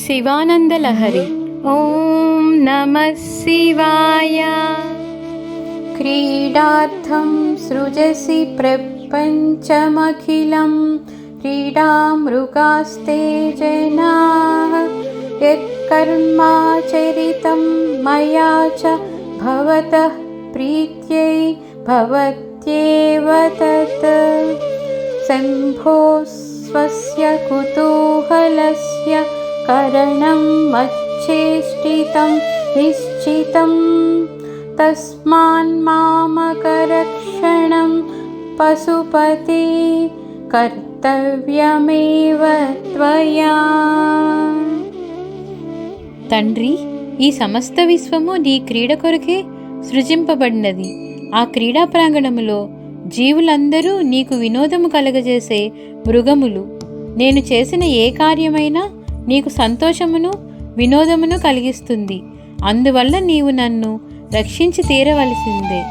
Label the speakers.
Speaker 1: शिवानन्दलहरि। ॐ नमः शिवाय। क्रीडार्थं सृजसि प्रपञ्चमखिलं। क्रीडामृगास्ते जनाः। यत्कर्माचरितं मया च भवतः प्रीत्यै भवत्येव तत्। शम्भो स्वस्य कुतूहलस्य करणं मच्छेष्टितं निश्चितं तस्मान्मामकरक्षणं पशुपति कर्तव्यमेव त्वया తండ్రి ఈ సమస్త విశ్వము నీ క్రీడ కొరకే సృజింపబడినది ఆ క్రీడా ప్రాంగణములో జీవులందరూ నీకు వినోదము కలగజేసే మృగములు నేను చేసిన ఏ కార్యమైనా నీకు సంతోషమును వినోదమును కలిగిస్తుంది. అందువల్ల నీవు నన్ను రక్షించి తీరవలసిందే.